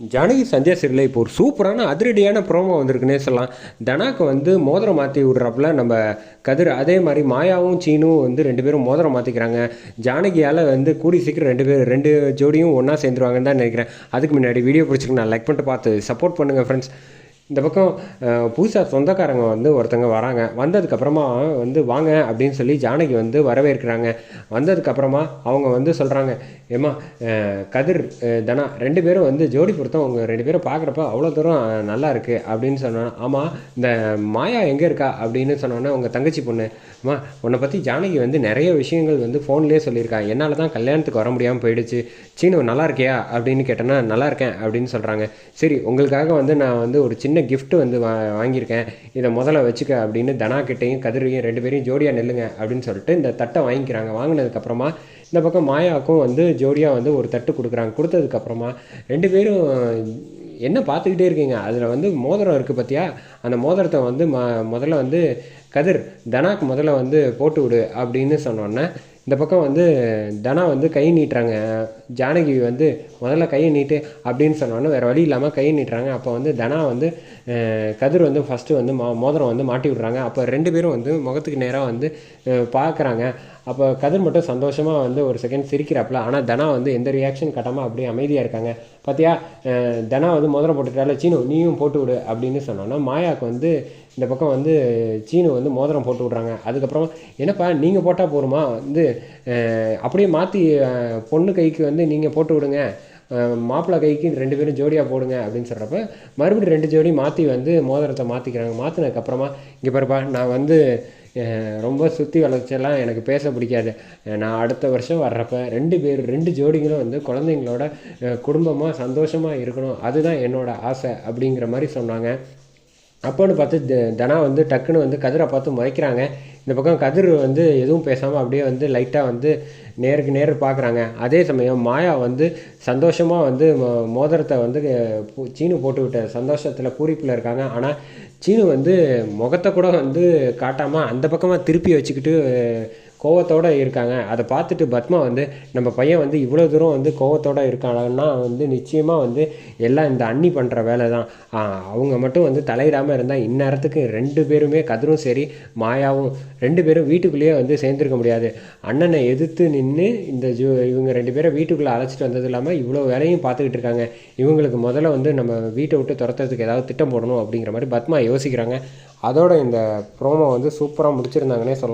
ஜானகி சந்தியா சீரியலில் இப்போ ஒரு சூப்பரான அதிரடியான ப்ரோமோ வந்திருக்குன்னே சொல்லலாம். தனாக்கு வந்து மோதிரம் மாற்றி விடுறப்பல நம்ம கதிர். அதே மாதிரி மாயாவும் சீனும் வந்து ரெண்டு பேரும் மோதிரம் மாற்றிக்கிறாங்க ஜானகியால் வந்து கூடி சீக்கிரம் ரெண்டு பேர் ரெண்டு ஜோடியும் ஒன்றா சேர்ந்துருவாங்கன்னு தான் நினைக்கிறேன். அதுக்கு முன்னாடி வீடியோ பிடிச்சிருக்கு நான் லைக் பண்ணிட்டு பார்த்து சப்போர்ட் பண்ணுங்கள் ஃப்ரெண்ட்ஸ் இந்த பக்கம் புதுசாக சொந்தக்காரங்க வந்து ஒருத்தங்க வராங்க. வந்ததுக்கப்புறமா வந்து வாங்க அப்படின்னு சொல்லி ஜானகி வந்து வரவேற்கிறாங்க. வந்ததுக்கப்புறமா அவங்க வந்து சொல்கிறாங்க ஏம்மா கதிர் தனா ரெண்டு பேரும் வந்து ஜோடி பொருத்தம் அவங்க ரெண்டு பேரும் பார்க்குறப்ப அவ்வளோ தூரம் நல்லா இருக்குது அப்படின்னு சொன்னோன்னா ஆமாம் இந்த மாயா எங்கே இருக்கா? அப்படின்னு சொன்னோன்னே உங்கள் தங்கச்சி பொண்ணு. அம்மா உன்னை பற்றி ஜானகி வந்து நிறைய விஷயங்கள் வந்து ஃபோன்லேயே சொல்லியிருக்கா. என்னால் தான் கல்யாணத்துக்கு வர முடியாமல் போயிடுச்சு. சீனு நல்லா இருக்கியா? அப்படின்னு கேட்டேன்னா நல்லா இருக்கேன் அப்படின்னு சொல்கிறாங்க சரி உங்களுக்காக வந்து நான் வந்து ஒரு சின்ன கிஃப்ட்டு வந்து வா வாங்கியிருக்கேன். இதை முதல்ல வச்சுக்க அப்படின்னு தனா கிட்டையும் கதிரையும் ரெண்டு பேரையும் ஜோடியாக நெல்லுங்க அப்படின்னு சொல்லிட்டு இந்த தட்டை வாங்கிக்கிறாங்க. வாங்கினதுக்கப்புறமா இந்த பக்கம் மாயாவுக்கும் வந்து ஜோடியாக வந்து ஒரு தட்டு கொடுக்குறாங்க. கொடுத்ததுக்கப்புறமா ரெண்டு பேரும் என்ன பார்த்துக்கிட்டே இருக்கீங்க? அதில் வந்து மோதிரம் இருக்குது பார்த்தியா அந்த மோதிரத்தை வந்து ம முதல்ல வந்து கதிர் தனாக்கு முதல்ல வந்து போட்டு விடு அப்படின்னு சொன்னோன்னே இந்த பக்கம் வந்து தனா வந்து கை நீட்டுறாங்க. ஜானகி வந்து முதல்ல கையை நீட்டு அப்படின்னு சொன்னோன்னே வேறு வழி இல்லாமல் கையை நீட்டுறாங்க. அப்போ வந்து தனா வந்து கதிர் வந்து ஃபஸ்ட்டு வந்து மோ மோதிரம் வந்து மாட்டி விட்றாங்க. அப்போ ரெண்டு பேரும் வந்து முகத்துக்கு நேராக வந்து பார்க்குறாங்க அப்போ கதிர் மட்டும் சந்தோஷமாக வந்து ஒரு செகண்ட் சிரிக்கிறாப்புல. ஆனால் தனா வந்து எந்த ரியாக்ஷன் கட்டாமல் அப்படியே அமைதியாக இருக்காங்க. பார்த்தியா தனா வந்து மோதிரம் போட்டுட்டால சீனு நீயும் போட்டு விடு அப்படின்னு சொன்னோன்னா மாயாவுக்கு வந்து இந்த பக்கம் வந்து சீனு வந்து மோதிரம் போட்டு விட்றாங்க. அதுக்கப்புறம் என்னப்பா நீங்கள் போட்டால் போருமா வந்து அப்படியே மாற்றி பொண்ணு கைக்கு வந்து நீங்கள் போட்டு விடுங்க. மாப்பிள்ளை கைக்கு ரெண்டு பேரும் ஜோடியாக போடுங்க அப்படின்னு சொல்கிறப்ப மறுபடியும் ரெண்டு ஜோடி மாற்றி வந்து மோதிரத்தை மாற்றிக்கிறாங்க மாற்றினதுக்கப்புறமா இங்கே பாருப்பா நான் வந்து ரொம்ப சுற்றி வளர்ச்சியெல்லாம் எனக்கு பேச பிடிக்காது. நான் அடுத்த வருஷம் வர்றப்ப ரெண்டு பேர் ரெண்டு ஜோடிங்களும் வந்து குழந்தைங்களோட குடும்பமாக சந்தோஷமாக இருக்கணும். அதுதான் என்னோடய ஆசை அப்படிங்கிற மாதிரி சொன்னாங்க. அப்போன்னு பார்த்து த- தனா வந்து டக்குன்னு வந்து கதிரை பார்த்து முறைக்கிறாங்க. இந்த பக்கம் கதிர் வந்து எதுவும் பேசாமல் அப்படியே வந்து லைட்டாக வந்து நேருக்கு நேர் பார்க்குறாங்க அதே சமயம் மாயா வந்து சந்தோஷமாக வந்து மோ- மோதிரத்தை வந்து சீனு போட்டு விட்ட சந்தோஷத்தில் பூரிப்பில் இருக்காங்க. ஆனால் சீனு வந்து முகத்தை கூட வந்து காட்டாமல் அந்த பக்கமாக திருப்பி வச்சுக்கிட்டு கோவத்தோடு இருக்காங்க. அதை பார்த்துட்டு பத்மா வந்து நம்ம பையன் வந்து இவ்வளோ தூரம் வந்து கோவத்தோட இருக்காங்கன்னா வந்து நிச்சயமாக வந்து எல்லாம் இந்த அண்ணி பண்ணுற வேலை தான் அவங்க மட்டும் வந்து தலையிடாமல் இருந்தால் இந்நேரத்துக்கு ரெண்டு பேருமே கதிரும் சரி மாயாவும் ரெண்டு பேரும் வீட்டுக்குள்ளேயே வந்து சேர்ந்துருக்க முடியாது. அண்ணனை எதிர்த்து நின்று இந்த ஜூ இவங்க ரெண்டு பேரை வீட்டுக்குள்ளே அழைச்சிட்டு வந்தது இல்லாமல் இவ்வளோ வேலையும் பார்த்துக்கிட்டு இருக்காங்க. இவங்களுக்கு முதல்ல வந்து நம்ம வீட்டை விட்டு துரத்துறதுக்கு ஏதாவது திட்டம் போடணும் அப்படிங்கிற மாதிரி பத்மா யோசிக்கிறாங்க. அதோட இந்த ப்ரோமோ வந்து சூப்பராக முடிச்சிருந்தாங்கன்னே சொல்லலாம்.